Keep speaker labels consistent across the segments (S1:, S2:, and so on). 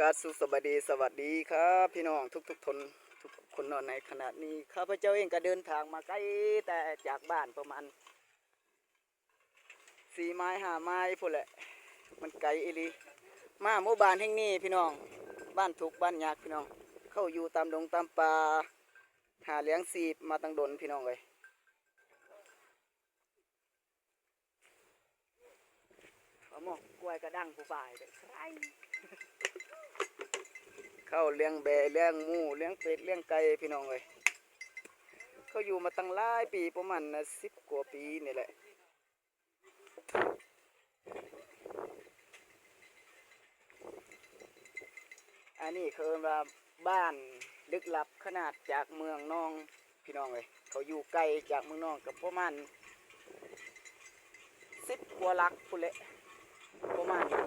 S1: กาศสุขสวัสดีสวัสดีครับ พี่น้องทุกๆทนทุกคนนอนในขณะนี้ข้าพเจ้าเองก็เดินทางมาไกลแต่จากบ้านประมาณสี่ไม้ห้าไม้พูดแหละ มันไกลอีลีมาหมู่บ้านแห่งนี้พี่น้องบ้านทุกบ้านยากพี่น้อง เข้าอยู่ตามดงตามป่าหาเลี้ยงสีบมาตั้งดนพี่น้องเลยเอา หมอกกล้วยกระดังผู้ฝ่ายเลยใครเข้าเลี้ยงแบเลี้ยงหมูเลี้ยงเป็ดเลี้ยงไก่พี่น้องเลยเขาอยู่มาตั้งหลายปีประมาณสิบกว่าปีนี่แหละอันนี้คือว่าบ้านลึกลับขนาดจากเมืองนองพี่น้องเลยเขาอยู่ไกลจากเมืองนองกับประมาณสิบกว่าลักพุ่นแหละ ประมาณนี้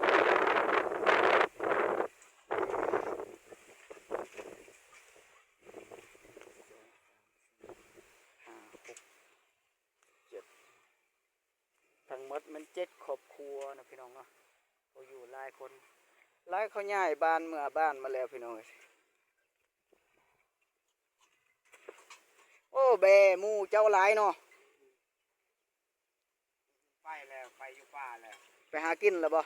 S1: ห้าหกเจ็ดทั้งหมดมันเจ็ดครอบครัวนะพี่น้องเนาะเขาอยู่หลายคนหลายเขาย้ายบ้านเมื่อบ้านมาแล้วพี่น้องเอ้ยโอ้แบมูเจ้าหลายเนาะ
S2: ไปแล้วไปอยู่ป่าแล้ว
S1: ไปหากินแล้วบ่